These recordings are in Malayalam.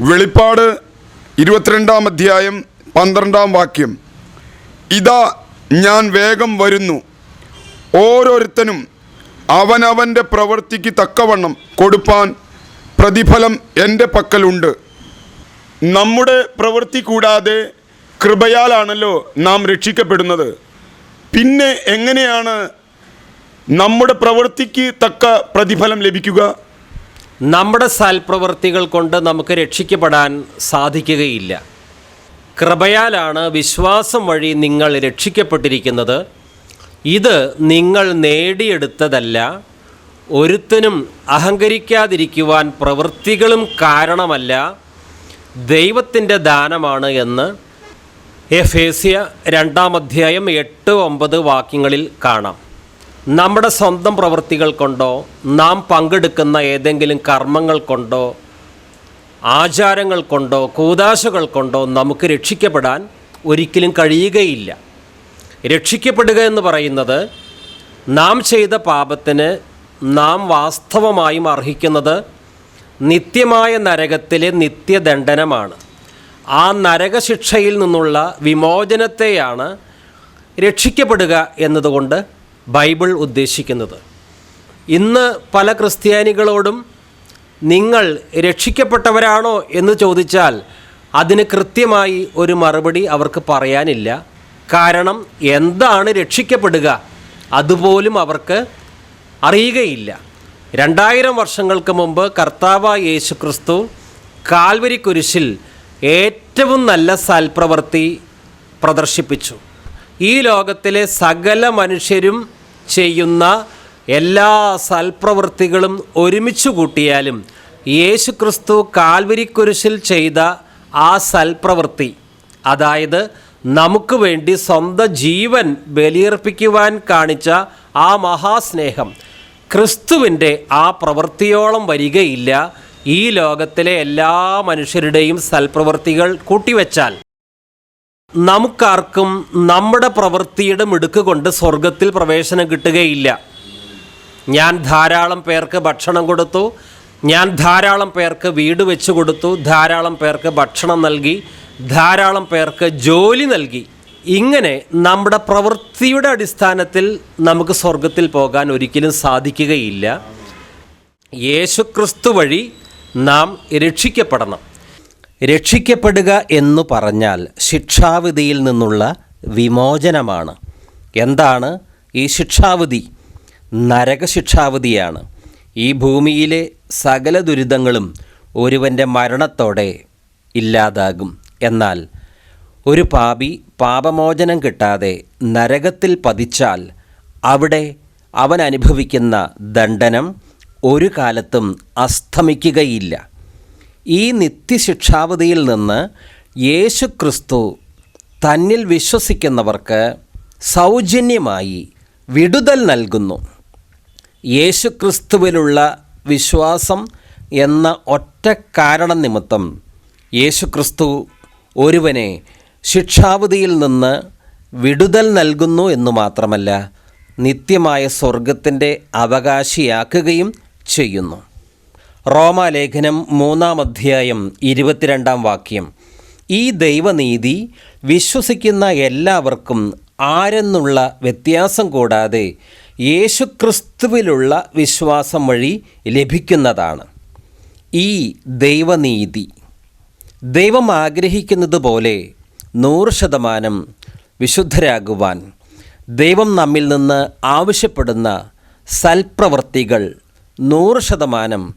വെളിപ്പാട് ഇരുപത്തിരണ്ടാം അധ്യായം പന്ത്രണ്ടാം വാക്യം. ഇതാ ഞാൻ വേഗം വരുന്നു. ഓരോരുത്തനും അവനവന്റെ പ്രവൃത്തിക്ക് തക്കവണ്ണം കൊടുപ്പാൻ പ്രതിഫലം എന്റെ പക്കലുണ്ട്. നമ്മുടെ പ്രവൃത്തി കൂടാതെ കൃപയാലാണല്ലോ നാം രക്ഷിക്കപ്പെടുന്നത്. പിന്നെ എങ്ങനെയാണ് നമ്മുടെ പ്രവൃത്തിക്ക് തക്ക പ്രതിഫലം ലഭിക്കുക. നമ്മുടെ സൽപ്രവൃത്തികൾ കൊണ്ട് നമുക്ക് രക്ഷിക്കപ്പെടാൻ സാധിക്കുകയില്ല. കൃപയാലാണ് വിശ്വാസം വഴി നിങ്ങൾ രക്ഷിക്കപ്പെട്ടിരിക്കുന്നത്. ഇത് നിങ്ങൾ നേടിയെടുത്തതല്ല ഒരുത്തനും അഹങ്കരിക്കാതിരിക്കുവാൻ പ്രവൃത്തികളും കാരണമല്ല ദൈവത്തിന്റെ ദാനമാണ് എന്ന് എഫേസ്യ രണ്ടാം അധ്യായം എട്ട് ഒമ്പത് വാക്യങ്ങളിൽ കാണാം. നമ്മുടെ സ്വന്തം പ്രവൃത്തികൾ കൊണ്ടോ നാം പങ്കെടുക്കുന്ന ഏതെങ്കിലും കർമ്മങ്ങൾ കൊണ്ടോ ആചാരങ്ങൾ കൊണ്ടോ കൂതാശകൾ കൊണ്ടോ നമുക്ക് രക്ഷിക്കപ്പെടാൻ ഒരിക്കലും കഴിയുകയില്ല. രക്ഷിക്കപ്പെടുക എന്ന് പറയുന്നത് നാം ചെയ്ത പാപത്തിന് നാം വാസ്തവമായും അർഹിക്കുന്നത് നിത്യമായ നരകത്തിലെ നിത്യദണ്ഡനമാണ്. ആ നരകശിക്ഷയിൽ നിന്നുള്ള വിമോചനത്തെയാണ് രക്ഷിക്കപ്പെടുക എന്നതുകൊണ്ട് ബൈബിൾ ഉദ്ദേശിക്കുന്നത്. ഇന്ന് പല ക്രിസ്ത്യാനികളോടും നിങ്ങൾ രക്ഷിക്കപ്പെട്ടവരാണോ എന്ന് ചോദിച്ചാൽ അതിന് കൃത്യമായി ഒരു മറുപടി അവർക്ക് പറയാനില്ല. കാരണം എന്താണ് രക്ഷിക്കപ്പെടുക അതുപോലും അവർക്ക് അറിയുകയില്ല. രണ്ടായിരം വർഷങ്ങൾക്ക് മുമ്പ് കർത്താവായ യേശു ക്രിസ്തു കാൽവരി കുരിശിൽ ഏറ്റവും നല്ല സൽപ്രവൃത്തി പ്രദർശിപ്പിച്ചു. ഈ ലോകത്തിലെ സകല മനുഷ്യരും ചെയ്യുന്ന എല്ലാ സൽപ്രവൃത്തികളും ഒരുമിച്ച് കൂട്ടിയാലും യേശു ക്രിസ്തു കാൽവരിക്കുരിശിൽ ചെയ്ത ആ സൽപ്രവൃത്തി അതായത് നമുക്ക് വേണ്ടി സ്വന്തം ജീവൻ ബലിയർപ്പിക്കുവാൻ കാണിച്ച ആ മഹാസ്നേഹം ക്രിസ്തുവിന്റെ ആ പ്രവൃത്തിയോളം വരികയില്ല ഈ ലോകത്തിലെ എല്ലാ മനുഷ്യരുടെയും സൽപ്രവൃത്തികൾ കൂട്ടിവെച്ചാൽ. നമുക്കാർക്കും നമ്മുടെ പ്രവൃത്തിയുടെ മിടുക്ക് കൊണ്ട് സ്വർഗത്തിൽ പ്രവേശനം കിട്ടുകയില്ല. ഞാൻ ധാരാളം പേർക്ക് ഭക്ഷണം കൊടുത്തു. ഞാൻ ധാരാളം പേർക്ക് വീട് വെച്ച് കൊടുത്തു. ധാരാളം പേർക്ക് ഭക്ഷണം നൽകി. ധാരാളം പേർക്ക് ജോലി നൽകി. ഇങ്ങനെ നമ്മുടെ പ്രവൃത്തിയുടെ അടിസ്ഥാനത്തിൽ നമുക്ക് സ്വർഗത്തിൽ പോകാൻ ഒരിക്കലും സാധിക്കുകയില്ല. യേശുക്രിസ്തു വഴി നാം രക്ഷിക്കപ്പെടണം. രക്ഷിക്കപ്പെടുക എന്നു പറഞ്ഞാൽ ശിക്ഷാവിധിയിൽ നിന്നുള്ള വിമോചനമാണ്. എന്താണ് ഈ ശിക്ഷാവിധി? നരകശിക്ഷാവിധിയാണ് ഈ ഭൂമിയിലെ സകല ദുരിതങ്ങളും ഒരുവന്റെ മരണത്തോടെ ഇല്ലാതാകും. എന്നാൽ ഒരു പാപി പാപമോചനം കിട്ടാതെ നരകത്തിൽ പതിച്ചാൽ അവിടെ അവൻ അനുഭവിക്കുന്ന ദണ്ഡനം ഒരു കാലത്തും അസ്തമിക്കുകയില്ല. ഈ നിത്യശിക്ഷാവധിയിൽ നിന്ന് യേശു ക്രിസ്തു തന്നിൽ വിശ്വസിക്കുന്നവർക്ക് സൗജന്യമായി വിടുതൽ നൽകുന്നു. യേശു ക്രിസ്തുവിലുള്ള വിശ്വാസം എന്ന ഒറ്റ കാരണം നിമിത്തം യേശു ക്രിസ്തു ഒരുവനെ ശിക്ഷാവധിയിൽ നിന്ന് വിടുതൽ നൽകുന്നു എന്നു മാത്രമല്ല നിത്യമായ സ്വർഗത്തിന്റെ അവകാശിയാക്കുകയും ചെയ്യുന്നു. റോമാലേഖനം മൂന്നാം അധ്യായം ഇരുപത്തിരണ്ടാം വാക്യം. ഈ ദൈവനീതി വിശ്വസിക്കുന്ന എല്ലാവർക്കും ആരെന്നുള്ള വ്യത്യാസം കൂടാതെ യേശുക്രിസ്തുവിലുള്ള വിശ്വാസം വഴി ലഭിക്കുന്നതാണ്. ഈ ദൈവനീതി. ദൈവം ആഗ്രഹിക്കുന്നത് പോലെ നൂറ് ശതമാനം വിശുദ്ധരാകുവാൻ ദൈവം നമ്മിൽ നിന്ന് ആവശ്യപ്പെടുന്ന സൽപ്രവൃത്തികൾ നൂറ് ശതമാനം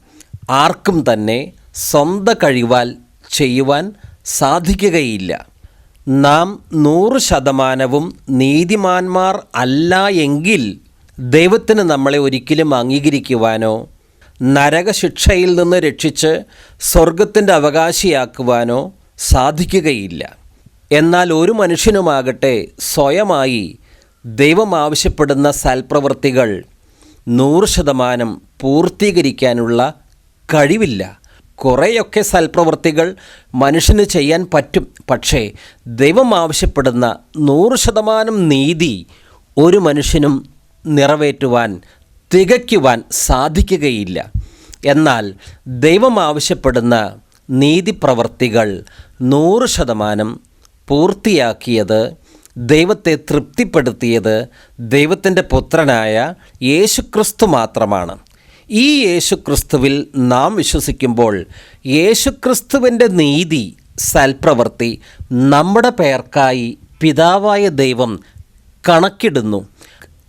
ആർക്കും തന്നെ സ്വന്ത കഴിവാൽ ചെയ്യുവാൻ സാധിക്കുകയില്ല. നാം നൂറ് ശതമാനവും നീതിമാന്മാർ അല്ല എങ്കിൽ ദൈവത്തിന് നമ്മളെ ഒരിക്കലും അംഗീകരിക്കുവാനോ നരകശിക്ഷയിൽ നിന്ന് രക്ഷിച്ച് സ്വർഗത്തിന്റെ അവകാശിയാക്കുവാനോ സാധിക്കുകയില്ല. എന്നാൽ ഒരു മനുഷ്യനുമാകട്ടെ സ്വയമായി ദൈവം ആവശ്യപ്പെടുന്ന സൽപ്രവൃത്തികൾ നൂറ് ശതമാനം പൂർത്തീകരിക്കാനുള്ള കഴിവില്ല. കുറേയൊക്കെ സൽപ്രവൃത്തികൾ മനുഷ്യന് ചെയ്യാൻ പറ്റും. പക്ഷേ ദൈവം ആവശ്യപ്പെടുന്ന നൂറ് ശതമാനം നീതി ഒരു മനുഷ്യനും നിറവേറ്റുവാൻ തികയ്ക്കുവാൻ സാധിക്കുകയില്ല. എന്നാൽ ദൈവം ആവശ്യപ്പെടുന്ന നീതി പ്രവർത്തികൾ നൂറ് ശതമാനം പൂർത്തിയാക്കിയത് ദൈവത്തെ തൃപ്തിപ്പെടുത്തിയത് ദൈവത്തിന്റെ പുത്രനായ യേശുക്രിസ്തു മാത്രമാണ്. ഈ യേശുക്രിസ്തുവിൽ നാം വിശ്വസിക്കുമ്പോൾ യേശുക്രിസ്തുവിന്റെ നീതി സൽപ്രവൃത്തി നമ്മുടെ പേർക്കായി പിതാവായ ദൈവം കണക്കിടുന്നു.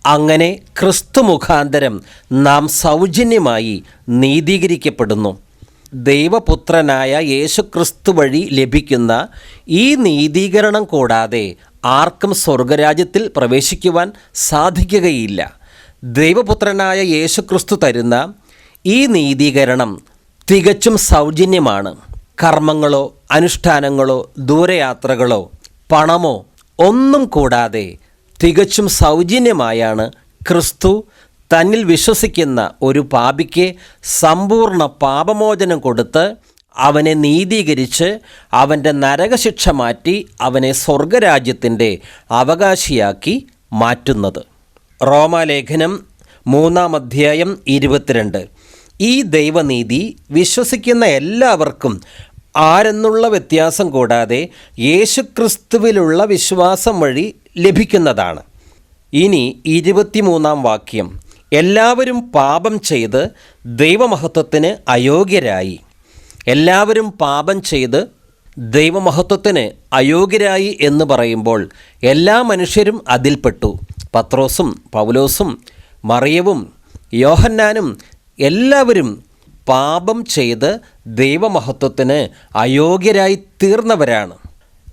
അങ്ങനെ ക്രിസ്തു മുഖാന്തരം നാം സൗജന്യമായി നീതീകരിക്കപ്പെടുന്നു. ദൈവപുത്രനായ യേശുക്രിസ്തു വഴി ലഭിക്കുന്ന ഈ നീതീകരണം കൂടാതെ ആർക്കും സ്വർഗരാജ്യത്തിൽ പ്രവേശിക്കുവാൻ സാധിക്കുകയില്ല. ദൈവപുത്രനായ യേശുക്രിസ്തു തരുന്ന ഈ നീതീകരണം തികച്ചും സൗജന്യമാണ്. കർമ്മങ്ങളോ അനുഷ്ഠാനങ്ങളോ ദൂരയാത്രകളോ പണമോ ഒന്നും കൂടാതെ തികച്ചും സൗജന്യമായാണ് ക്രിസ്തു തന്നിൽ വിശ്വസിക്കുന്ന ഒരു പാപിക്ക് സമ്പൂർണ പാപമോചനം കൊടുത്ത് അവനെ നീതീകരിച്ച് അവന്റെ നരകശിക്ഷ മാറ്റി അവനെ സ്വർഗരാജ്യത്തിന്റെ അവകാശിയാക്കി മാറ്റുന്നത്. റോമാലേഖനം മൂന്നാം അധ്യായം ഇരുപത്തിരണ്ട്. ഈ ദൈവനീതി വിശ്വസിക്കുന്ന എല്ലാവർക്കും ആരെന്നുള്ള വ്യത്യാസം കൂടാതെ യേശുക്രിസ്തുവിലുള്ള വിശ്വാസം വഴി ലഭിക്കുന്നതാണ്. ഇനി ഇരുപത്തിമൂന്നാം വാക്യം. എല്ലാവരും പാപം ചെയ്ത് ദൈവമഹത്വത്തിന് അയോഗ്യരായി. എല്ലാവരും പാപം ചെയ്ത് ദൈവമഹത്വത്തിന് അയോഗ്യരായി എന്ന് പറയുമ്പോൾ എല്ലാ മനുഷ്യരും അതിൽപ്പെട്ടു. പത്രോസും പൗലോസും മറിയവും യോഹന്നാനും എല്ലാവരും പാപം ചെയ്ത് ദൈവമഹത്വത്തിന് അയോഗ്യരായി തീർന്നവരാണ്.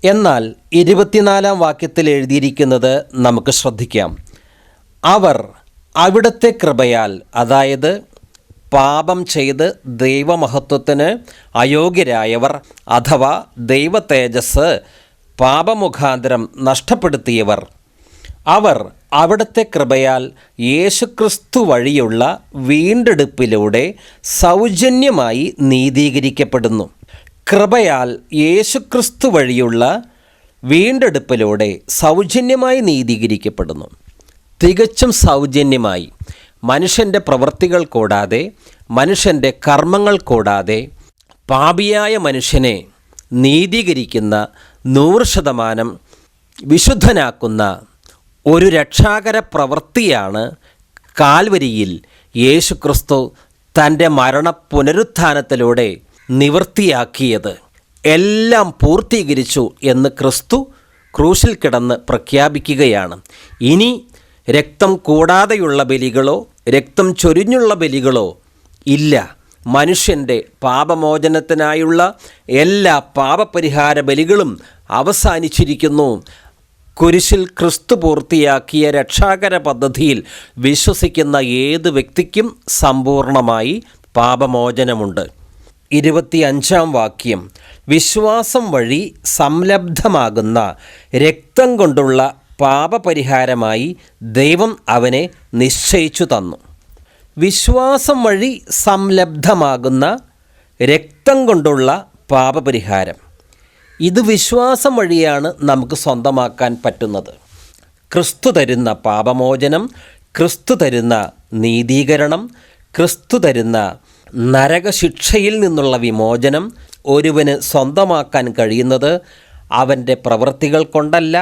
എന്നാൽ ഇരുപത്തിനാലാം വാക്യത്തിൽ എഴുതിയിരിക്കുന്നത് നമുക്ക് ശ്രദ്ധിക്കാം. അവർ അവിടുത്തെ കൃപയാൽ അതായത് പാപം ചെയ്ത് ദൈവമഹത്വത്തിന് അയോഗ്യരായവർ അഥവാ ദൈവ തേജസ് പാപമുഖാന്തരം നഷ്ടപ്പെടുത്തിയവർ അവർ അവിടുത്തെ കൃപയാൽ യേശുക്രിസ്തു വഴിയുള്ള വീണ്ടെടുപ്പിലൂടെ സൗജന്യമായി നീതീകരിക്കപ്പെടുന്നു. കൃപയാൽ യേശുക്രിസ്തു വഴിയുള്ള വീണ്ടെടുപ്പിലൂടെ സൗജന്യമായി നീതീകരിക്കപ്പെടുന്നു. തികച്ചും സൗജന്യമായി. മനുഷ്യന്റെ പ്രവൃത്തികൾ കൂടാതെ മനുഷ്യന്റെ കർമ്മങ്ങൾ കൂടാതെ പാപിയായ മനുഷ്യനെ നീതീകരിക്കുന്ന നൂറ് ശതമാനം വിശുദ്ധനാക്കുന്ന ഒരു രക്ഷാകര പ്രവൃത്തിയാണ് കാൽവരിയിൽ യേശുക്രിസ്തു തന്റെ മരണ പുനരുത്ഥാനത്തിലൂടെ നിവൃത്തിയാക്കിയത്. എല്ലാം പൂർത്തീകരിച്ചു എന്ന് ക്രിസ്തു ക്രൂശിൽ കിടന്ന് പ്രഖ്യാപിക്കുകയാണ്. ഇനി രക്തം കൂടാതെയുള്ള ബലികളോ രക്തം ചൊരിഞ്ഞുള്ള ബലികളോ ഇല്ല. മനുഷ്യന്റെ പാപമോചനത്തിനായുള്ള എല്ലാ പാപപരിഹാര ബലികളും അവസാനിച്ചിരിക്കുന്നു. കുരിശിൽ ക്രിസ്തു പൂർത്തിയാക്കിയ രക്ഷാകര പദ്ധതിയിൽ വിശ്വസിക്കുന്ന ഏത് വ്യക്തിക്കും സമ്പൂർണമായി പാപമോചനമുണ്ട്. ഇരുപത്തിയഞ്ചാം വാക്യം. വിശ്വാസം വഴി സംലബ്ധമാകുന്ന രക്തം കൊണ്ടുള്ള പാപപരിഹാരമായി ദൈവം അവനെ നിശ്ചയിച്ചു തന്നു. വിശ്വാസം വഴി സംലബ്ധമാകുന്ന രക്തം കൊണ്ടുള്ള പാപപരിഹാരം. ഇത് വിശ്വാസം വഴിയാണ് നമുക്ക് സ്വന്തമാക്കാൻ പറ്റുന്നത്. ക്രിസ്തു തരുന്ന പാപമോചനം ക്രിസ്തു തരുന്ന നീതീകരണം ക്രിസ്തു തരുന്ന നരകശിക്ഷയിൽ നിന്നുള്ള വിമോചനം ഒരുവന് സ്വന്തമാക്കാൻ കഴിയുന്നത് അവന്റെ പ്രവൃത്തികൾ കൊണ്ടല്ല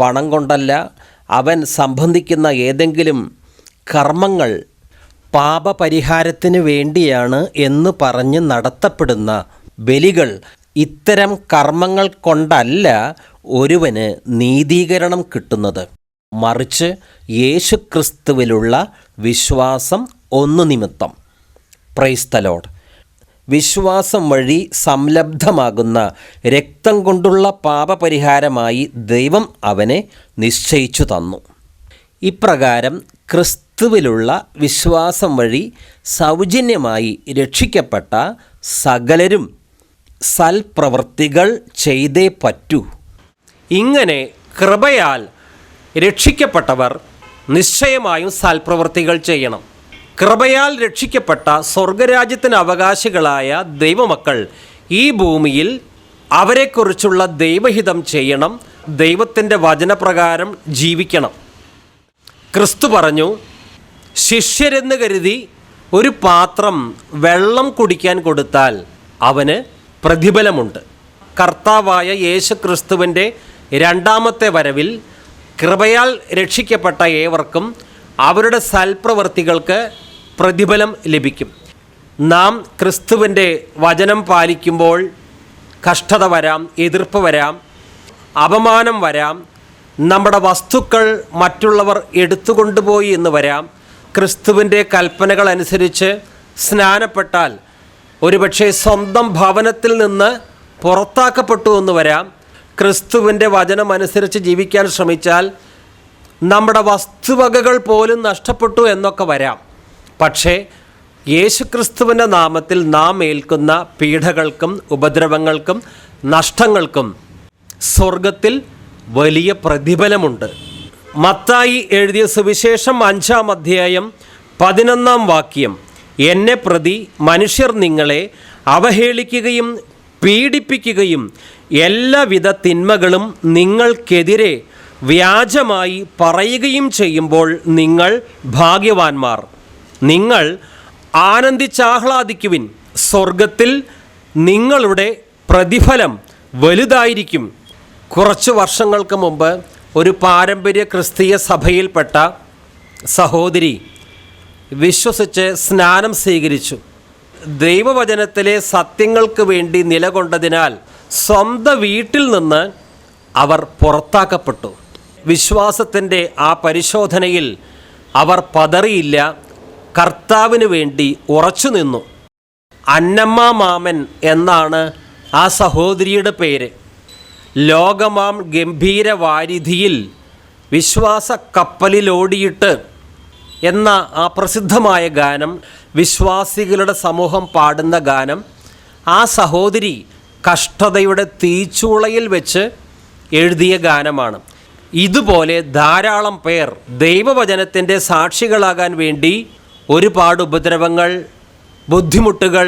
പണം കൊണ്ടല്ല അവൻ സംബന്ധിക്കുന്ന ഏതെങ്കിലും കർമ്മങ്ങൾ പാപപരിഹാരത്തിന് വേണ്ടിയാണ് എന്ന് പറഞ്ഞ് നടത്തപ്പെടുന്ന ബലികൾ ഇത്തരം കർമ്മങ്ങൾ കൊണ്ടല്ല ഒരുവന് നീതീകരണം കിട്ടുന്നത്. മറിച്ച് യേശുക്രിസ്തുവിലുള്ള വിശ്വാസം ഒന്നു നിമിത്തം. പ്രൈസ്തലോഡ് വിശ്വാസം വഴി സംലബ്ധമാകുന്ന രക്തം കൊണ്ടുള്ള പാപപരിഹാരമായി ദൈവം അവനെ നിശ്ചയിച്ചു തന്നു. ഇപ്രകാരം ക്രിസ്തുവിലുള്ള വിശ്വാസം വഴി സൗജന്യമായി രക്ഷിക്കപ്പെട്ട സകലരും സൽപ്രവൃത്തികൾ ചെയ്തേ പറ്റൂ. ഇങ്ങനെ കൃപയാൽ രക്ഷിക്കപ്പെട്ടവർ നിശ്ചയമായും സൽപ്രവൃത്തികൾ ചെയ്യണം. കൃപയാൽ രക്ഷിക്കപ്പെട്ട സ്വർഗരാജ്യത്തിന് അവകാശികളായ ദൈവമക്കൾ ഈ ഭൂമിയിൽ അവരെക്കുറിച്ചുള്ള ദൈവഹിതം ചെയ്യണം ദൈവത്തിന്റെ വചനപ്രകാരം ജീവിക്കണം. ക്രിസ്തു പറഞ്ഞു ശിഷ്യരെന്ന് കരുതി ഒരു പാത്രം വെള്ളം കുടിക്കാൻ കൊടുത്താൽ അവന് പ്രതിഫലമുണ്ട്. കർത്താവായ യേശു ക്രിസ്തുവിന്റെ രണ്ടാമത്തെ വരവിൽ കൃപയാൽ രക്ഷിക്കപ്പെട്ട ഏവർക്കും അവരുടെ സൽപ്രവർത്തികൾക്ക് പ്രതിഫലം ലഭിക്കും. നാം ക്രിസ്തുവിന്റെ വചനം പാലിക്കുമ്പോൾ കഷ്ടത വരാം എതിർപ്പ് വരാം അപമാനം വരാം നമ്മുടെ വസ്തുക്കൾ മറ്റുള്ളവർ എടുത്തുകൊണ്ടുപോയി എന്ന് വരാം. ക്രിസ്തുവിന്റെ കൽപ്പനകളനുസരിച്ച് സ്നാനപ്പെട്ടാൽ ഒരുപക്ഷെ സ്വന്തം ഭവനത്തിൽ നിന്ന് പുറത്താക്കപ്പെട്ടു എന്ന് വരാം. ക്രിസ്തുവിന്റെ വചനമനുസരിച്ച് ജീവിക്കാൻ ശ്രമിച്ചാൽ നമ്മുടെ വസ്തുവകകൾ പോലും നഷ്ടപ്പെട്ടു എന്നൊക്കെ വരാം. പക്ഷേ യേശുക്രിസ്തുവിന്റെ നാമത്തിൽ നാം ഏൽക്കുന്ന പീഡകൾക്കും ഉപദ്രവങ്ങൾക്കും നഷ്ടങ്ങൾക്കും സ്വർഗത്തിൽ വലിയ പ്രതിഫലമുണ്ട്. മത്തായി എഴുതിയ സുവിശേഷം അഞ്ചാം അധ്യായം പതിനൊന്നാം വാക്യം എന്നെ പ്രതി മനുഷ്യർ നിങ്ങളെ അവഹേളിക്കുകയും പീഡിപ്പിക്കുകയും എല്ലാവിധ തിന്മകളും നിങ്ങൾക്കെതിരെ വ്യാജമായി പറയുകയും ചെയ്യുമ്പോൾ നിങ്ങൾ ഭാഗ്യവാന്മാർ. നിങ്ങൾ ആനന്ദിച്ചാഹ്ലാദിക്കുവിൻ. സ്വർഗത്തിൽ നിങ്ങളുടെ പ്രതിഫലം വലുതായിരിക്കും. കുറച്ച് വർഷങ്ങൾക്ക് മുമ്പ് ഒരു പാരമ്പര്യ ക്രിസ്തീയ സഭയിൽപ്പെട്ട സഹോദരി വിശ്വസിച്ച് സ്നാനം സ്വീകരിച്ചു. ദൈവവചനത്തിലെ സത്യങ്ങൾക്ക് വേണ്ടി നിലകൊണ്ടതിനാൽ സ്വന്തം വീട്ടിൽ നിന്ന് അവർ പുറത്താക്കപ്പെട്ടു. വിശ്വാസത്തിന്റെ ആ പരിശോധനയിൽ അവർ പതറിയില്ല കർത്താവിന് വേണ്ടി ഉറച്ചു നിന്നു. അന്നമ്മ മാമൻ എന്നാണ് ആ സഹോദരിയുടെ പേര്. ലോകമാം ഗംഭീര വാരിധിയിൽ വിശ്വാസ കപ്പലിലോടിയിട്ട് എന്ന ആ പ്രസിദ്ധമായ ഗാനം വിശ്വാസികളുടെ സമൂഹം പാടുന്ന ഗാനം ആ സഹോദരി കഷ്ടതയുടെ തീച്ചൂളയിൽ വെച്ച് എഴുതിയ ഗാനമാണ്. ഇതുപോലെ ധാരാളം പേർ ദൈവവചനത്തിന്റെ സാക്ഷികളാകാൻ വേണ്ടി ഒരുപാട് ഉപദ്രവങ്ങൾ ബുദ്ധിമുട്ടുകൾ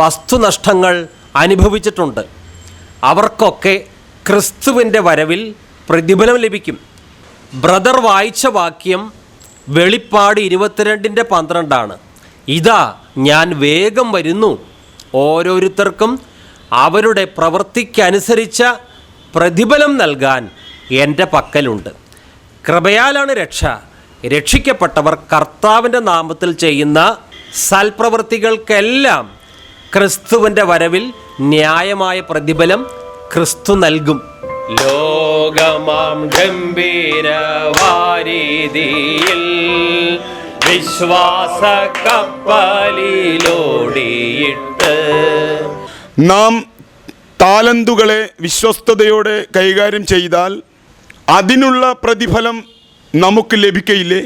വസ്തുനഷ്ടങ്ങൾ അനുഭവിച്ചിട്ടുണ്ട്. അവർക്കൊക്കെ ക്രിസ്തുവിന്റെ വരവിൽ പ്രതിഫലം ലഭിക്കും. ബ്രദർ വായിച്ച വാക്യം വെളിപ്പാട് ഇരുപത്തിരണ്ടിന്റെ പന്ത്രണ്ടാണ്. ഇതാ ഞാൻ വേഗം വരുന്നു. ഓരോരുത്തർക്കും അവരുടെ പ്രവൃത്തിക്കനുസരിച്ച പ്രതിഫലം നൽകാൻ എന്റെ പക്കലുണ്ട്. കൃപയാലാണ് രക്ഷ. രക്ഷിക്കപ്പെട്ടവർ കർത്താവിന്റെ നാമത്തിൽ ചെയ്യുന്ന സൽപ്രവൃത്തികൾക്കെല്ലാം ക്രിസ്തുവിന്റെ വരവിൽ ന്യായമായ പ്രതിഫലം ക്രിസ്തു നൽകും. ലോകമാം ഗംഭീര വാരീതിയിൽ വിശ്വാസ കപ്പലിലോടിയിട്ട് നാം താലന്തുകളെ വിശ്വസ്തയോടെ കൈകാര്യം ചെയ്താൽ അതിനുള്ള പ്രതിഫലം നമുക്ക് ലഭിക്കയില്ലേ?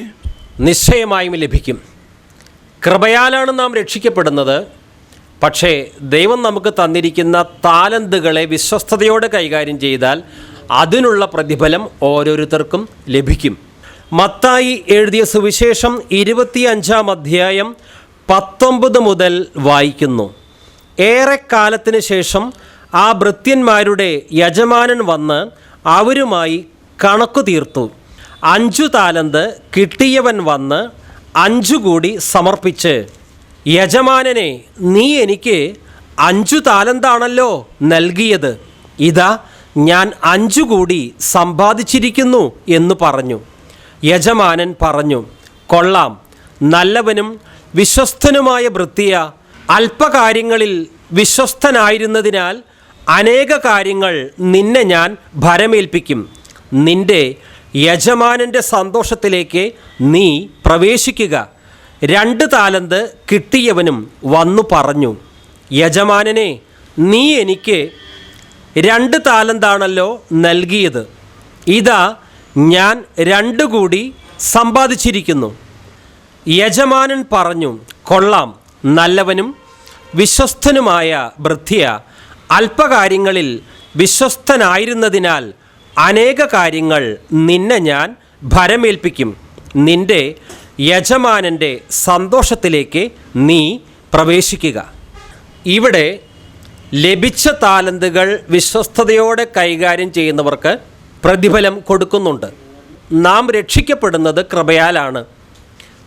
നിശ്ചയമായും ലഭിക്കും. കൃപയാലാണ് നാം രക്ഷിക്കപ്പെടുന്നത്. പക്ഷേ ദൈവം നമുക്ക് തന്നിരിക്കുന്ന താലന്തുകളെ വിശ്വസ്തയോടെ കൈകാര്യം ചെയ്താൽ അതിനുള്ള പ്രതിഫലം ഓരോരുത്തർക്കും ലഭിക്കും. മത്തായി എഴുതിയ സുവിശേഷം ഇരുപത്തിയഞ്ചാം അധ്യായം പത്തൊമ്പത് മുതൽ വായിക്കുന്നു. ഏറെക്കാലത്തിന് ശേഷം ആ ഭൃത്യന്മാരുടെ യജമാനൻ വന്ന് അവരുമായി കണക്കു തീർത്തു. അഞ്ചു താലന്ത് കിട്ടിയവൻ വന്ന് അഞ്ചു കൂടി സമർപ്പിച്ച് യജമാനനെ നീ എനിക്ക് അഞ്ചു താലന്താണല്ലോ നൽകിയത്. ഇതാ ഞാൻ അഞ്ചു കൂടി സമ്പാദിച്ചിരിക്കുന്നു എന്ന് പറഞ്ഞു. യജമാനൻ പറഞ്ഞു കൊള്ളാം. നല്ലവനും വിശ്വസ്തനുമായ വൃത്തിയ അല്പകാര്യങ്ങളിൽ വിശ്വസ്തനായിരുന്നതിനാൽ അനേക കാര്യങ്ങൾ നിന്നെ ഞാൻ ഭരമേൽപ്പിക്കും. നിന്റെ യജമാനന്റെ സന്തോഷത്തിലേക്ക് നീ പ്രവേശിക്കുക. രണ്ട് താലന്ത് കിട്ടിയവനും വന്നു പറഞ്ഞു യജമാനനെ നീ എനിക്ക് രണ്ട് താലന്താണല്ലോ നൽകിയത്. ഇതാ ഞാൻ രണ്ടു കൂടി സമ്പാദിച്ചിരിക്കുന്നു. യജമാനൻ പറഞ്ഞു കൊള്ളാം നല്ലവനും വിശ്വസ്തനുമായ വൃദ്ധിയ അല്പകാര്യങ്ങളിൽ വിശ്വസ്തനായിരുന്നതിനാൽ അനേക കാര്യങ്ങൾ നിന്നെ ഞാൻ ഭരമേൽപ്പിക്കും. നിന്റെ യജമാനന്റെ സന്തോഷത്തിലേക്ക് നീ പ്രവേശിക്കുക. ഇവിടെ ലഭിച്ച താലന്തുകൾ വിശ്വസ്തയോടെ കൈകാര്യം ചെയ്യുന്നവർക്ക് പ്രതിഫലം കൊടുക്കുന്നുണ്ട്. നാം രക്ഷിക്കപ്പെടുന്നത് കൃപയാലാണ്.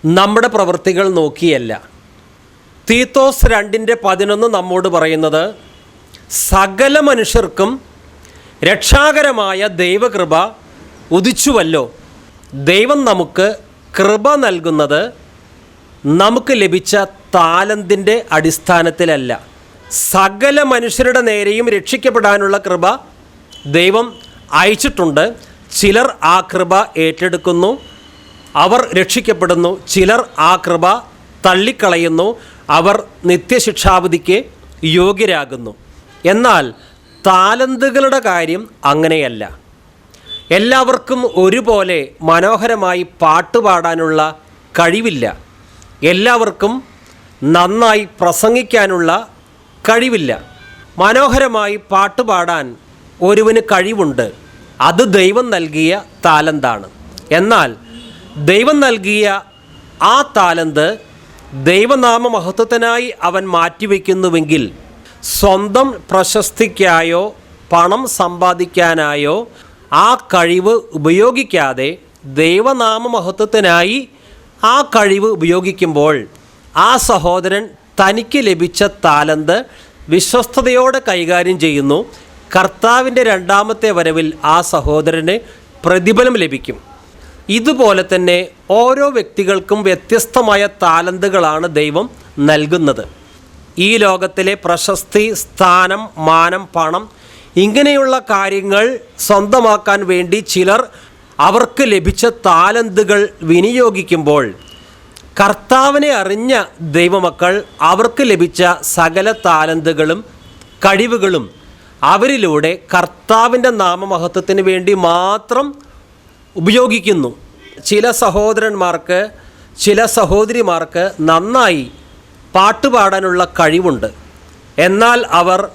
നമ്മുടെ പ്രവൃത്തികൾ നോക്കിയല്ല. തീത്തോസ് രണ്ടിന്റെ പതിനൊന്ന് നമ്മോട് പറയുന്നത് സകല മനുഷ്യർക്കും രക്ഷാകരമായ ദൈവകൃപ ഉദിച്ചുവല്ലോ. ദൈവം നമുക്ക് കൃപ നൽകുന്നത് നമുക്ക് ലഭിച്ച താലന്തിന്റെ അടിസ്ഥാനത്തിലല്ല. സകല മനുഷ്യരുടെ നേരെയും രക്ഷിക്കപ്പെടാനുള്ള കൃപ ദൈവം അയച്ചിട്ടുണ്ട്. ചിലർ ആ കൃപ ഏറ്റെടുക്കുന്നു അവർ രക്ഷിക്കപ്പെടുന്നു. ചിലർ ആ കൃപ തള്ളിക്കളയുന്നു അവർ നിത്യശിക്ഷാവധിക്ക് യോഗ്യരാകുന്നു. എന്നാൽ താലന്തുകളുടെ കാര്യം അങ്ങനെയല്ല. എല്ലാവർക്കും ഒരുപോലെ മനോഹരമായി പാട്ടുപാടാനുള്ള കഴിവില്ല. എല്ലാവർക്കും നന്നായി പ്രസംഗിക്കാനുള്ള കഴിവില്ല. മനോഹരമായി പാട്ടുപാടാൻ ഒരുവന് കഴിവുണ്ട്. അത് ദൈവം നൽകിയ താലന്താണ്. എന്നാൽ ദൈവം നൽകിയ ആ താലന്ത് ദൈവനാമ മഹത്വത്തിനായി അവൻ മാറ്റിവെക്കുന്നുവെങ്കിൽ സ്വന്തം പ്രശസ്തിക്കായോ പണം സമ്പാദിക്കാനായോ ആ കഴിവ് ഉപയോഗിക്കാതെ ദൈവനാമ മഹത്വത്തിനായി ആ കഴിവ് ഉപയോഗിക്കുമ്പോൾ ആ സഹോദരൻ തനിക്ക് ലഭിച്ച താലന്ത് വിശ്വസ്തയോടെ കൈകാര്യം ചെയ്യുന്നു. കർത്താവിന്റെ രണ്ടാമത്തെ വരവിൽ ആ സഹോദരന് പ്രതിഫലം ലഭിക്കും. ഇതുപോലെ തന്നെ ഓരോ വ്യക്തികൾക്കും വ്യത്യസ്തമായ താലന്തുകളാണ് ദൈവം നൽകുന്നത്. ഈ ലോകത്തിലെ പ്രശസ്തി സ്ഥാനം മാനം പണം ഇങ്ങനെയുള്ള കാര്യങ്ങൾ സ്വന്തമാക്കാൻ വേണ്ടി ചിലർ അവർക്ക് ലഭിച്ച താലന്തുകൾ വിനിയോഗിക്കുമ്പോൾ കർത്താവിനെ അറിഞ്ഞ ദൈവമക്കൾ അവർക്ക് ലഭിച്ച സകല താലന്തുകളും കഴിവുകളും അവരിലൂടെ കർത്താവിന്റെ നാമമഹത്വത്തിന് വേണ്ടി മാത്രം ഉപയോഗിക്കുന്നു. ചില സഹോദരന്മാർക്ക് ചില സഹോദരിമാർക്ക് നന്നായി പാട്ടുപാടാനുള്ള കഴിവുണ്ട്. എന്നാൽ അവർ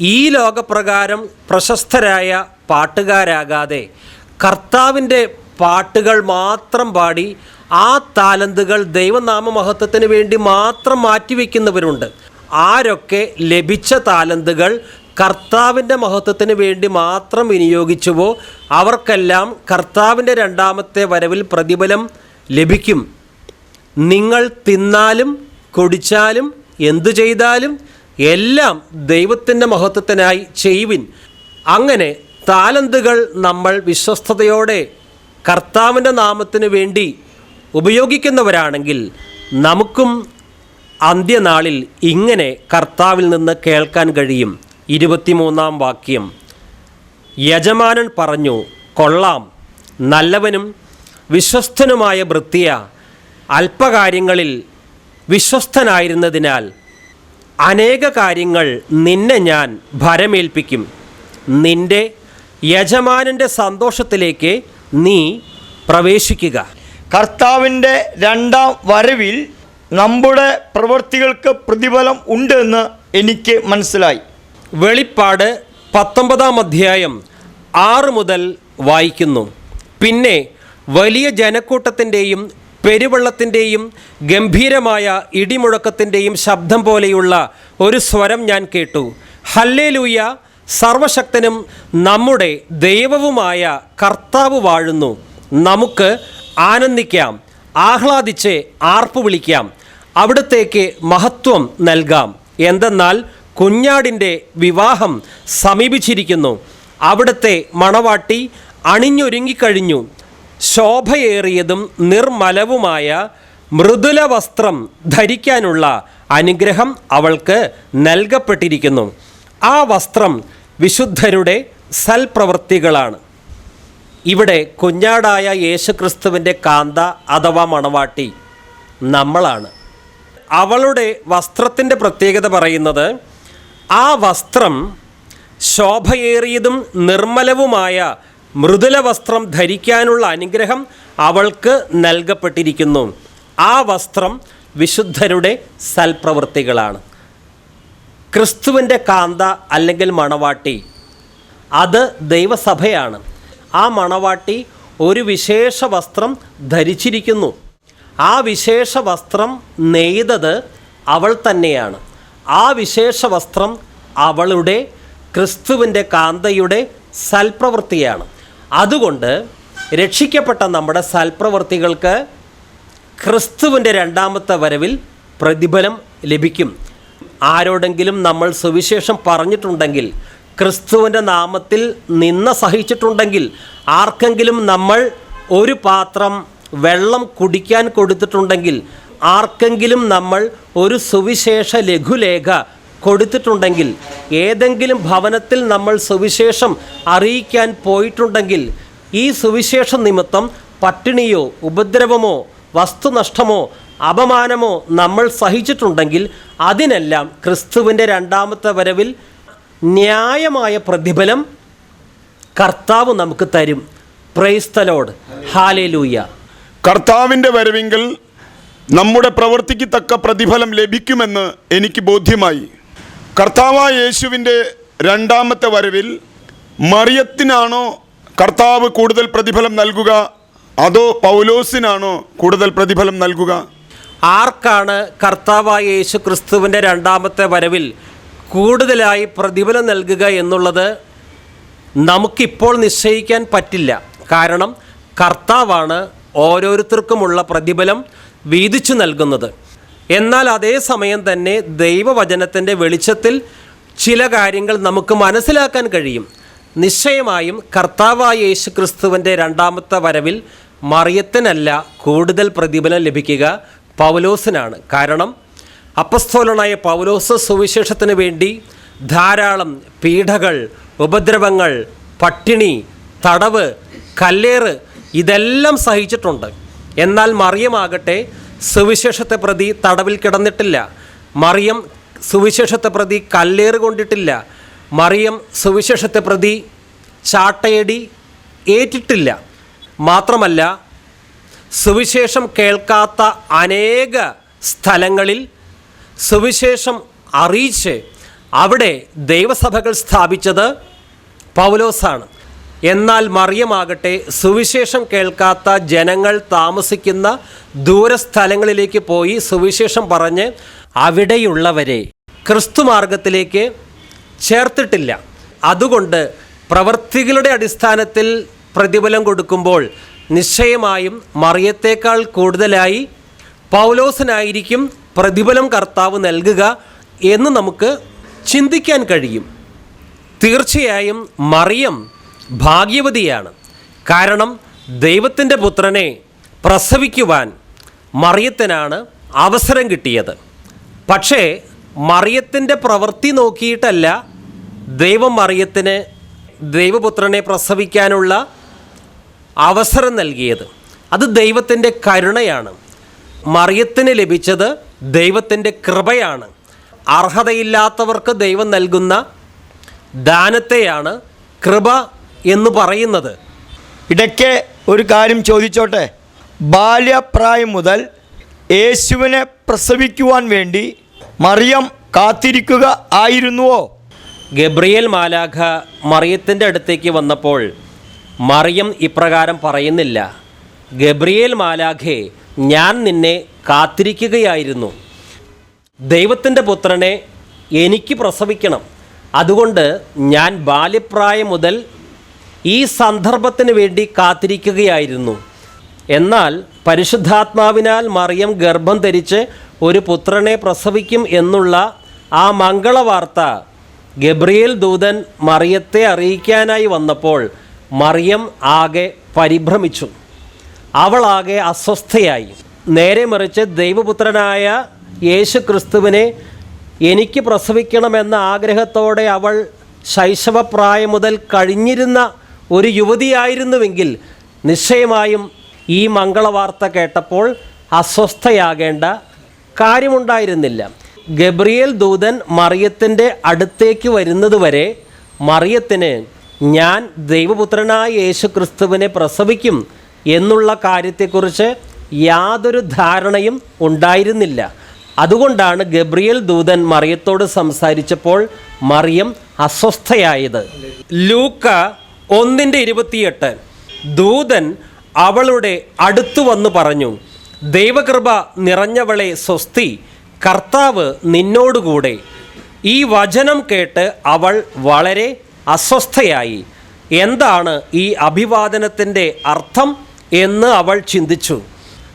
ഈ ലോകപ്രകാരം പ്രശസ്തരായ പാട്ടുകാരാകാതെ കർത്താവിന്റെ പാട്ടുകൾ മാത്രം പാടി ആ താലന്തുകൾ ദൈവനാമ മഹത്വത്തിന് വേണ്ടി മാത്രം മാറ്റിവെക്കുന്നവരുണ്ട്. ആരൊക്കെ ലഭിച്ച താലന്തുകൾ കർത്താവിന്റെ മഹത്വത്തിന് വേണ്ടി മാത്രം വിനിയോഗിച്ചുവോ അവർക്കെല്ലാം കർത്താവിന്റെ രണ്ടാമത്തെ വരവിൽ പ്രതിഫലം ലഭിക്കും. നിങ്ങൾ തിന്നാലും കുടിച്ചാലും എന്തു ചെയ്താലും എല്ലാം ദൈവത്തിന്റെ മഹത്വത്തിനായി ചെയ്യുവിൻ. അങ്ങനെ താലന്തുകൾ നമ്മൾ വിശ്വസ്തയോടെ കർത്താവിന്റെ നാമത്തിന് വേണ്ടി ഉപയോഗിക്കുന്നവരാണെങ്കിൽ നമുക്കും അന്ത്യനാളിൽ ഇങ്ങനെ കർത്താവിൽ നിന്ന് കേൾക്കാൻ കഴിയും. ഇരുപത്തിമൂന്നാം വാക്യം. യജമാനൻ പറഞ്ഞു കൊള്ളാം. നല്ലവനും വിശ്വസ്തനുമായ വൃത്തിയ അല്പകാര്യങ്ങളിൽ വിശ്വസ്തനായിരുന്നതിനാൽ അനേക കാര്യങ്ങൾ നിന്നെ ഞാൻ ഭരമേൽപ്പിക്കും. നിന്റെ യജമാനന്റെ സന്തോഷത്തിലേക്ക് നീ പ്രവേശിക്കുക. കർത്താവിന്റെ രണ്ടാം വരവിൽ നമ്മുടെ പ്രവൃത്തികൾക്ക് പ്രതിഫലം ഉണ്ടെന്ന് എനിക്ക് മനസ്സിലായി. വെളിപ്പാട് പത്തൊമ്പതാം അധ്യായം ആറ് മുതൽ വായിക്കുന്നു. പിന്നെ വലിയ ജനക്കൂട്ടത്തിന്റെയും പെരുവെള്ളത്തിന്റെയും ഗംഭീരമായ ഇടിമുഴക്കത്തിന്റെയും ശബ്ദം പോലെയുള്ള ഒരു സ്വരം ഞാൻ കേട്ടു. ഹല്ലേലൂയ. സർവശക്തനും നമ്മുടെ ദൈവവുമായ കർത്താവ് വാഴുന്നു. നമുക്ക് ആനന്ദിക്കാം. ആഹ്ലാദിച്ച് ആർപ്പ് വിളിക്കാം. അവിടത്തേക്ക് മഹത്വം നൽകാം. എന്തെന്നാൽ കുഞ്ഞാടിന്റെ വിവാഹം സമീപിച്ചിരിക്കുന്നു. അവിടുത്തെ മണവാട്ടി അണിഞ്ഞൊരുങ്ങിക്കഴിഞ്ഞു. ശോഭയേറിയതും നിർമ്മലവുമായ മൃദുല വസ്ത്രം ധരിക്കാനുള്ള അനുഗ്രഹം അവൾക്ക് നൽകപ്പെട്ടിരിക്കുന്നു. ആ വസ്ത്രം വിശുദ്ധരുടെ സൽപ്രവൃത്തികളാണ്. ഇവിടെ കുഞ്ഞാടായ യേശുക്രിസ്തുവിന്റെ കാന്ത അഥവാ മണവാട്ടി നമ്മളാണ്. അവളുടെ വസ്ത്രത്തിന്റെ പ്രത്യേകത പറയുന്നത് ആ വസ്ത്രം ശോഭയേറിയതും നിർമ്മലവുമായ മൃദുല വസ്ത്രം ധരിക്കാനുള്ള അനുഗ്രഹം അവൾക്ക് നൽകപ്പെട്ടിരിക്കുന്നു. ആ വസ്ത്രം വിശുദ്ധരുടെ സൽപ്രവൃത്തികളാണ്. ക്രിസ്തുവിന്റെ കാന്ത അല്ലെങ്കിൽ മണവാട്ടി അത് ദൈവസഭയാണ്. ആ മണവാട്ടി ഒരു വിശേഷ വസ്ത്രം ധരിച്ചിരിക്കുന്നു. ആ വിശേഷ വസ്ത്രം നെയ്തത് അവൾ തന്നെയാണ്. ആ വിശേഷ വസ്ത്രം അവളുടെ ക്രിസ്തുവിന്റെ കാന്തയുടെ സൽപ്രവൃത്തിയാണ്. അതുകൊണ്ട് രക്ഷിക്കപ്പെട്ട നമ്മുടെ സൽപ്രവൃത്തികൾക്ക് ക്രിസ്തുവിന്റെ രണ്ടാമത്തെ വരവിൽ പ്രതിഫലം ലഭിക്കും. ആരോടെങ്കിലും നമ്മൾ സുവിശേഷം പറഞ്ഞിട്ടുണ്ടെങ്കിൽ ക്രിസ്തുവിന്റെ നാമത്തിൽ നിന്ന സഹിച്ചിട്ടുണ്ടെങ്കിൽ ആർക്കെങ്കിലും നമ്മൾ ഒരു പാത്രം വെള്ളം കുടിക്കാൻ കൊടുത്തിട്ടുണ്ടെങ്കിൽ ആർക്കെങ്കിലും നമ്മൾ ഒരു സുവിശേഷ ലഘുലേഖ കൊടുത്തിട്ടുണ്ടെങ്കിൽ ഏതെങ്കിലും ഭവനത്തിൽ നമ്മൾ സുവിശേഷം അറിയിക്കാൻ പോയിട്ടുണ്ടെങ്കിൽ ഈ സുവിശേഷ നിമിത്തം പട്ടിണിയോ ഉപദ്രവമോ വസ്തുനഷ്ടമോ അപമാനമോ നമ്മൾ സഹിച്ചിട്ടുണ്ടെങ്കിൽ അതിനെല്ലാം ക്രിസ്തുവിന്റെ രണ്ടാമത്തെ വരവിൽ ന്യായമായ പ്രതിഫലം കർത്താവ് നമുക്ക് തരും. പ്രൈസ്തലോട് ഹാലേലൂയ കർത്താവിന്റെ വരവിങ്കൽ നമ്മുടെ പ്രവൃത്തിക്ക് തക്ക പ്രതിഫലം ലഭിക്കുമെന്ന് എനിക്ക് ബോധ്യമായി. കർത്താവായ യേശുവിന്റെ രണ്ടാമത്തെ വരവിൽ മറിയത്തിനാണോ കർത്താവ് കൂടുതൽ പ്രതിഫലം നൽകുക? അതോ പൗലോസിനാണോ കൂടുതൽ പ്രതിഫലം നൽകുക? ആർക്കാണ് കർത്താവായ യേശു ക്രിസ്തുവിന്റെ രണ്ടാമത്തെ വരവിൽ കൂടുതലായി പ്രതിഫലം നൽകുക എന്നുള്ളത് നമുക്കിപ്പോൾ നിശ്ചയിക്കാൻ പറ്റില്ല. കാരണം കർത്താവാണ് ഓരോരുത്തർക്കുമുള്ള പ്രതിഫലം വീതിച്ചു നൽകുന്നത്. എന്നാൽ അതേസമയം തന്നെ ദൈവവചനത്തിന്റെ വെളിച്ചത്തിൽ ചില കാര്യങ്ങൾ നമുക്ക് മനസ്സിലാക്കാൻ കഴിയും. നിശ്ചയമായും കർത്താവായ യേശു ക്രിസ്തുവിന്റെ രണ്ടാമത്തെ വരവിൽ മറിയത്തിനല്ല കൂടുതൽ പ്രതിഫലം ലഭിക്കുക പൗലോസിനാണ്. കാരണം അപ്പസ്തോലനായ പൗലോസ് സുവിശേഷത്തിന് വേണ്ടി ധാരാളം പീഡകൾ ഉപദ്രവങ്ങൾ പട്ടിണി തടവ് കല്ലേറ് ഇതെല്ലാം സഹിച്ചിട്ടുണ്ട്. എന്നാൽ മറിയമാകട്ടെ സുവിശേഷത്തെ പ്രതി തടവിൽ കിടന്നിട്ടില്ല. മറിയം സുവിശേഷത്തെ പ്രതി കല്ലേറ് കൊണ്ടിട്ടില്ല. മറിയം സുവിശേഷത്തെ പ്രതി ചാട്ടയടി ഏറ്റിട്ടില്ല. മാത്രമല്ല സുവിശേഷം കേൾക്കാത്ത അനേക സ്ഥലങ്ങളിൽ സുവിശേഷം അറിയിച്ച് അവിടെ ദൈവസഭകൾ സ്ഥാപിച്ചത് പൗലോസാണ്. എന്നാൽ മറിയമാകട്ടെ സുവിശേഷം കേൾക്കാത്ത ജനങ്ങൾ താമസിക്കുന്ന ദൂരസ്ഥലങ്ങളിലേക്ക് പോയി സുവിശേഷം പറഞ്ഞ് അവിടെയുള്ളവരെ ക്രിസ്തുമാർഗത്തിലേക്ക് ചേർത്തിട്ടില്ല. അതുകൊണ്ട് പ്രവൃത്തികളുടെ അടിസ്ഥാനത്തിൽ പ്രതിഫലം കൊടുക്കുമ്പോൾ നിശ്ചയമായും മറിയത്തേക്കാൾ കൂടുതലായി പൗലോസിനായിരിക്കും പ്രതിഫലം കർത്താവ് നൽകുക എന്ന് നമുക്ക് ചിന്തിക്കാൻ കഴിയും. തീർച്ചയായും മറിയം ഭാഗ്യവതിയാണ്. കാരണം ദൈവത്തിന്റെ പുത്രനെ പ്രസവിക്കുവാൻ മറിയത്തിനാണ് അവസരം കിട്ടിയത്. പക്ഷേ മറിയത്തിന്റെ പ്രവൃത്തി നോക്കിയിട്ടല്ല ദൈവം മറിയത്തിന് ദൈവപുത്രനെ പ്രസവിക്കാനുള്ള അവസരം നൽകിയത്. അത് ദൈവത്തിന്റെ കരുണയാണ്. മറിയത്തിന് ലഭിച്ചത് ദൈവത്തിന്റെ കൃപയാണ്. അർഹതയില്ലാത്തവർക്ക് ദൈവം നൽകുന്ന ദാനത്തെയാണ് കൃപ എന്ന് പറയുന്നത്. ഇടയ്ക്ക് ഒരു കാര്യം ചോദിച്ചോട്ടെ? ബാല്യപ്രായം മുതൽ യേശുവിനെ പ്രസവിക്കുവാൻ വേണ്ടി മറിയം കാത്തിരിക്കുക ആയിരുന്നുവോ? ഗബ്രിയേൽ മാലാഖ മറിയത്തിന്റെ അടുത്തേക്ക് വന്നപ്പോൾ മറിയം ഇപ്രകാരം പറയുന്നില്ല ഗബ്രിയേൽ മാലാഖെ ഞാൻ നിന്നെ കാത്തിരിക്കുകയായിരുന്നു. ദൈവത്തിന്റെ പുത്രനെ എനിക്ക് പ്രസവിക്കണം. അതുകൊണ്ട് ഞാൻ ബാല്യപ്രായം മുതൽ ഈ സന്ദർഭത്തിന് വേണ്ടി കാത്തിരിക്കുകയായിരുന്നു. എന്നാൽ പരിശുദ്ധാത്മാവിനാൽ മറിയം ഗർഭം ധരിച്ച് ഒരു പുത്രനെ പ്രസവിക്കും എന്നുള്ള ആ മംഗളവാർത്ത ഗബ്രിയേൽ ദൂതൻ മറിയത്തെ അറിയിക്കാനായി വന്നപ്പോൾ മറിയം ആകെ പരിഭ്രമിച്ചു. അവളാകെ അസ്വസ്ഥയായി. നേരെ മറിച്ച് ദൈവപുത്രനായ യേശു ക്രിസ്തുവിനെ എനിക്ക് പ്രസവിക്കണമെന്ന ആഗ്രഹത്തോടെ അവൾ ശൈശവപ്രായം മുതൽ കഴിഞ്ഞിരുന്ന ഒരു യുവതിയായിരുന്നുവെങ്കിൽ നിശ്ചയമായും ഈ മംഗളവാർത്ത കേട്ടപ്പോൾ അസ്വസ്ഥയാകേണ്ട കാര്യമുണ്ടായിരുന്നില്ല. ഗബ്രിയേൽ ദൂതൻ മറിയത്തിന്റെ അടുത്തേക്ക് വരുന്നതുവരെ മറിയത്തിന് ഞാൻ ദൈവപുത്രനായ യേശു ക്രിസ്തുവിനെ പ്രസവിക്കും എന്നുള്ള കാര്യത്തെക്കുറിച്ച് യാതൊരു ധാരണയും ഉണ്ടായിരുന്നില്ല. അതുകൊണ്ടാണ് ഗബ്രിയേൽ ദൂതൻ മറിയത്തോട് സംസാരിച്ചപ്പോൾ മറിയം അസ്വസ്ഥയായത്. ലൂക്ക ഒന്നിന്റെ ഇരുപത്തിയെട്ട്. ദൂതൻ അവളുടെ അടുത്തു വന്ന് പറഞ്ഞു ദൈവകൃപ നിറഞ്ഞവളെ സ്വസ്തി കർത്താവ് നിന്നോടുകൂടെ. ഈ വചനം കേട്ട് അവൾ വളരെ അസ്വസ്ഥയായി. എന്താണ് ഈ അഭിവാദനത്തിന്റെ അർത്ഥം എന്ന് അവൾ ചിന്തിച്ചു.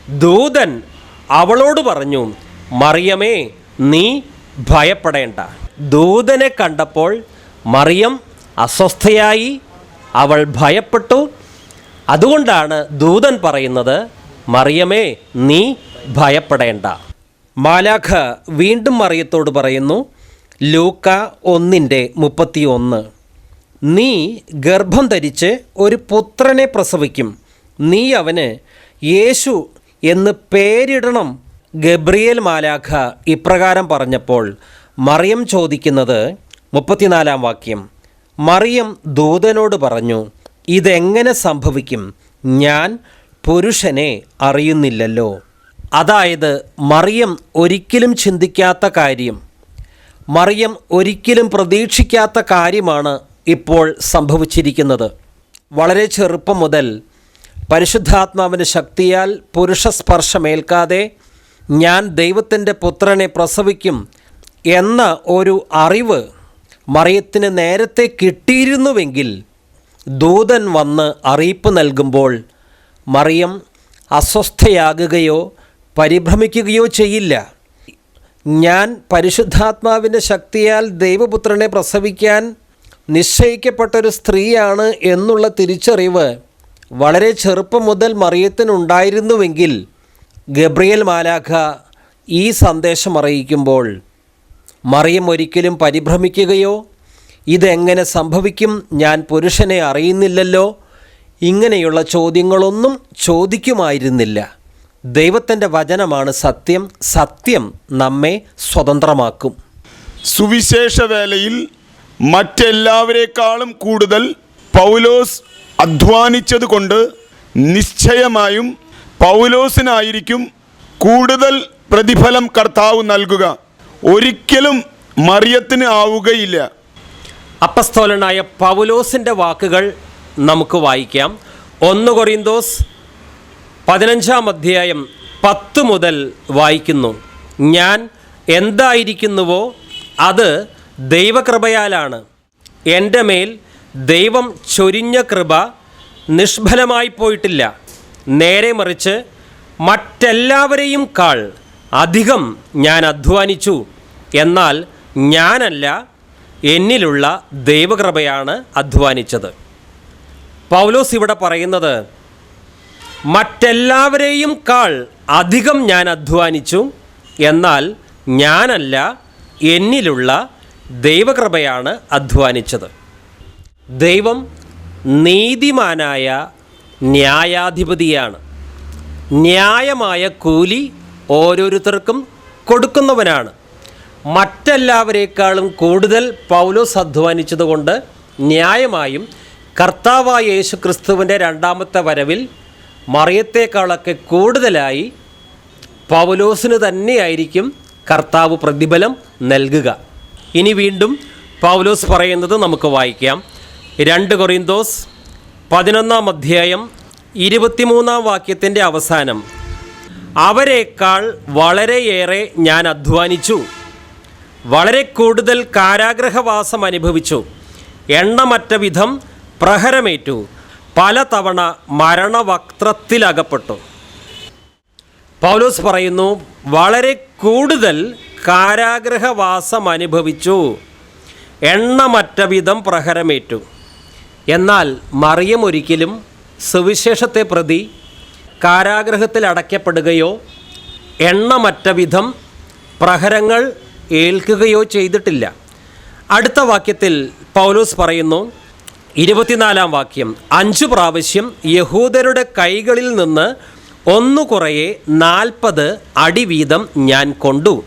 ദൂതൻ അവളോട് പറഞ്ഞു മറിയമേ നീ ഭയപ്പെടേണ്ട. ദൂതനെ കണ്ടപ്പോൾ മറിയം അസ്വസ്ഥയായി അവൾ ഭയപ്പെട്ടു. അതുകൊണ്ടാണ് ദൂതൻ പറയുന്നത് മറിയമേ നീ ഭയപ്പെടേണ്ട. മാലാഖ വീണ്ടും മറിയത്തോട് പറയുന്നു ലൂക്ക ഒന്നിന്റെ മുപ്പത്തി ഒന്ന് നീ ഗർഭം ധരിച്ച് ഒരു പുത്രനെ പ്രസവിക്കും. നീ അവന് യേശു എന്ന് പേരിടണം. ഗബ്രിയേൽ മാലാഖ ഇപ്രകാരം പറഞ്ഞപ്പോൾ മറിയം ചോദിക്കുന്നത് മുപ്പത്തിനാലാം വാക്യം. മറിയം ദൂതനോട് പറഞ്ഞു ഇതെങ്ങനെ സംഭവിക്കും? ഞാൻ പുരുഷനെ അറിയുന്നില്ലല്ലോ. അതായത് മറിയം ഒരിക്കലും ചിന്തിക്കാത്ത കാര്യം മറിയം ഒരിക്കലും പ്രതീക്ഷിക്കാത്ത കാര്യമാണ് ഇപ്പോൾ സംഭവിച്ചിരിക്കുന്നത്. വളരെ ചെറുപ്പം മുതൽ പരിശുദ്ധാത്മാവിന്റെ ശക്തിയാൽ പുരുഷ സ്പർശമേൽക്കാതെ ഞാൻ ദൈവത്തിന്റെ പുത്രനെ പ്രസവിക്കും എന്ന ഒരു അറിവ് മറിയത്തിന് നേരത്തെ കിട്ടിയിരുന്നുവെങ്കിൽ ദൂതൻ വന്ന് അറിയിപ്പ് നൽകുമ്പോൾ മറിയം അസ്വസ്ഥയാകുകയോ പരിഭ്രമിക്കുകയോ ചെയ്യില്ല. ഞാൻ പരിശുദ്ധാത്മാവിന്റെ ശക്തിയാൽ ദൈവപുത്രനെ പ്രസവിക്കാൻ നിശ്ചയിക്കപ്പെട്ടൊരു സ്ത്രീയാണ് എന്നുള്ള തിരിച്ചറിവ് വളരെ ചെറുപ്പം മുതൽ മറിയത്തിനുണ്ടായിരുന്നുവെങ്കിൽ ഗബ്രിയൽ മാലാഖ ഈ സന്ദേശം അറിയിക്കുമ്പോൾ മറിയം ഒരിക്കലും പരിഭ്രമിക്കുകയോ? ഇതെങ്ങനെ സംഭവിക്കും? ഞാൻ പുരുഷനെ അറിയുന്നില്ലല്ലോ. ഇങ്ങനെയുള്ള ചോദ്യങ്ങളൊന്നും ചോദിക്കുമായിരുന്നില്ല. ദൈവത്തിന്റെ വചനമാണ് സത്യം. സത്യം നമ്മെ സ്വതന്ത്രമാക്കും. സുവിശേഷ വേലയിൽ മറ്റെല്ലാവരെക്കാളും കൂടുതൽ പൗലോസ് അധ്വാനിച്ചതുകൊണ്ട് നിശ്ചയമായും പൗലോസിനായിരിക്കും കൂടുതൽ പ്രതിഫലം കർത്താവ് നൽകുക. ഒരിക്കലും മറിയത്തിന് ആവുകയില്ല. അപ്പസ്തോലനായ പൗലോസിന്റെ വാക്കുകൾ നമുക്ക് വായിക്കാം. ഒന്ന് കൊറിന്തോസ് പതിനഞ്ചാം അധ്യായം പത്ത് മുതൽ വായിക്കുന്നു. ഞാൻ എന്തായിരിക്കുന്നുവോ അത് ദൈവകൃപയാലാണ്. എന്റെ മേൽ ദൈവം ചൊരിഞ്ഞ കൃപ നിഷ്ഫലമായി പോയിട്ടില്ല. നേരെ മറിച്ച് മറ്റെല്ലാവരെയും കാൾ അധികം ഞാൻ അധ്വാനിച്ചു. എന്നാൽ ഞാനല്ല എന്നിലുള്ള ദൈവകൃപയാണ് അധ്വാനിച്ചത്. പൗലോസ് ഇവിടെ പറയുന്നത് മറ്റെല്ലാവരെയും കാൾ അധികം ഞാൻ അധ്വാനിച്ചു എന്നാൽ ഞാനല്ല എന്നിലുള്ള ദൈവകൃപയാണ് അധ്വാനിച്ചത്. ദൈവം നീതിമാനായ ന്യായാധിപതിയാണ്. ന്യായമായ കൂലി ഓരോരുത്തർക്കും കൊടുക്കുന്നവനാണ്. മറ്റെല്ലാവരേക്കാളും കൂടുതൽ പൗലോസ് അധ്വാനിച്ചതുകൊണ്ട് ന്യായമായും കർത്താവായ യേശു ക്രിസ്തുവിന്റെ രണ്ടാമത്തെ വരവിൽ മറിയത്തേക്കാളൊക്കെ കൂടുതലായി പൗലോസിന് തന്നെയായിരിക്കും കർത്താവ് പ്രതിഫലം നൽകുക. ഇനി വീണ്ടും പൗലോസ് പറയുന്നത് നമുക്ക് വായിക്കാം. രണ്ട് കൊറിന്തോസ് പതിനൊന്നാം അധ്യായം ഇരുപത്തിമൂന്നാം വാക്യത്തിന്റെ അവസാനം അവരെക്കാൾ വളരെയേറെ ഞാൻ അധ്വാനിച്ചു. വളരെ കൂടുതൽ കാരാഗ്രഹവാസം അനുഭവിച്ചു. എണ്ണമറ്റ വിധം പ്രഹരമേറ്റു. പലതവണ മരണവക്ത്രത്തിലകപ്പെട്ടു. പൗലോസ് പറയുന്നു വളരെ കൂടുതൽ കാരാഗ്രഹവാസം അനുഭവിച്ചു. എണ്ണമറ്റ വിധം പ്രഹരമേറ്റു. എന്നാൽ മറിയം ഒരിക്കലും സുവിശേഷത്തെ പ്രതി കാരാഗ്രഹത്തിൽ അടയ്ക്കപ്പെടുകയോ എണ്ണമറ്റ വിധം പ്രഹരങ്ങൾ ഏൽക്കുകയോ ചെയ്തിട്ടില്ല. അടുത്ത വാക്യത്തിൽ പൗലോസ് പറയുന്നു ഇരുപത്തിനാലാം വാക്യം അഞ്ച് പ്രാവശ്യം യഹൂദരുടെ കൈകളിൽ നിന്ന് ഒന്നു കുറയെ നാൽപ്പത് അടി വീതം ഞാൻ കൊണ്ടു.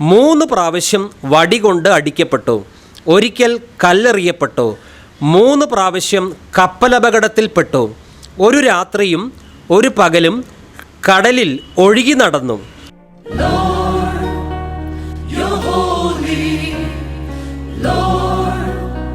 മൂന്ന് പ്രാവശ്യം വടി കൊണ്ട് അടിക്കപ്പെട്ടു ഒരിക്കൽ കല്ലെറിയപ്പെട്ടു മൂന്ന് പ്രാവശ്യം കപ്പലപകടത്തിൽപ്പെട്ടു ഒരു രാത്രിയും ഒരു പകലും കടലിൽ ഒഴുകി നടന്നു.